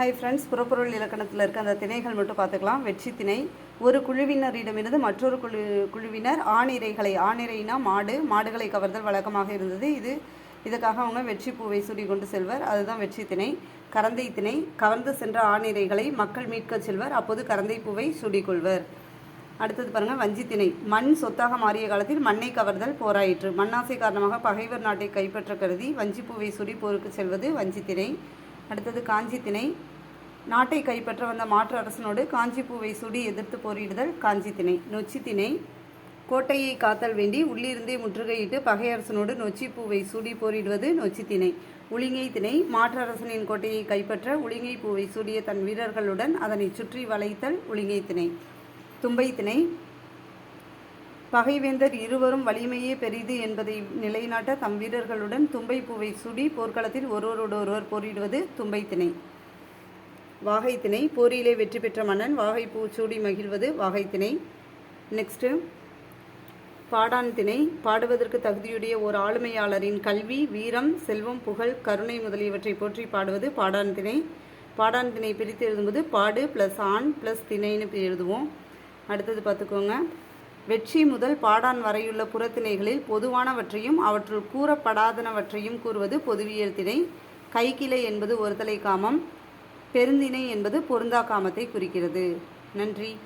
Hi friends புறப்பொருள் இலக்கணத்தில் இருக்க அந்த திணைகள் மட்டும் பார்த்துக்கலாம். வெற்றி திணை ஒரு குழுவினரிடமிருந்து மற்றொரு குழு குழுவினர் ஆணிரைகளை ஆணிரைனா மாடு மாடுகளை கவர்தல் வழக்கமாக இருந்தது. இது இதுக்காக அவங்க வெற்றி பூவை சூடி கொண்டு செல்வர். அதுதான் வெற்றி திணை. கரந்தை திணை கவர்ந்து சென்ற ஆணிரைகளை மக்கள் மீட்கச் செல்வர். அப்போது கரந்தை பூவை சூடிக்கொள்வர் அடுத்தது வஞ்சி திணை. மண் சொத்தாக மாறிய காலத்தில் மண்ணை கவர்தல் போராயிற்று. மண்ணாசை காரணமாக பகைவர் நாட்டை கைப்பற்ற கருதி வஞ்சிப்பூவை சுடி போருக்கு செல்வது திணை. அடுத்தது காஞ்சி திணை. நாட்டை கைப்பற்ற வந்த மாற்று அரசனோடு காஞ்சிப்பூவை சுடி எதிர்த்து போரிடுதல் காஞ்சி திணை. நொச்சித்திணை கோட்டையை காத்தல் வேண்டி உள்ளிருந்தே முற்றுகையிட்டு பகையரசனோடு நொச்சிப்பூவை சூடி போரிடுவது நொச்சித்திணை உளிங்கை திணை. மாற்றரசனின் கோட்டையை கைப்பற்ற உளிங்கை பூவை சூடிய தன் வீரர்களுடன் அதனை சுற்றி வளைத்தல் உளிங்கை திணை. தும்பை திணை. பகைவேந்தர் இருவரும் வலிமையே பெரிது என்பதை நிலைநாட்ட தம் வீரர்களுடன் தும்பை பூவை சுடி போர்க்களத்தில் ஒருவரோடு ஒருவர் போரிடுவது தும்பை திணை. வாகைத்திணை போரியிலே போரிலே வெற்றி பெற்ற மன்னன் வாகை சூடி மகிழ்வது வாகைத்திணை நெக்ஸ்ட்டு பாடான் திணை பாடுவதற்கு தகுதியுடைய ஒரு ஆளுமையாளரின் கல்வி வீரம் செல்வம் புகழ் கருணை முதலியவற்றை போற்றி பாடுவது பாடான் திணை பாடான் திணை பிரித்து எழுதும்போது பாடு ப்ளஸ் ஆண் ப்ளஸ் திணைன்னு எழுதுவோம். அடுத்தது பார்த்துக்கோங்க. வெற்றி முதல் பாடான் வரையுள்ள புறத்திணைகளில் பொதுவானவற்றையும் அவற்றுள் கூறப்படாதனவற்றையும் கூறுவது பொதுவியல் திணை. கைக்கிளை என்பது ஒருதலை காமம். பெருந்திணை என்பது பொருந்தா காமத்தை குறிக்கிறது. நன்றி.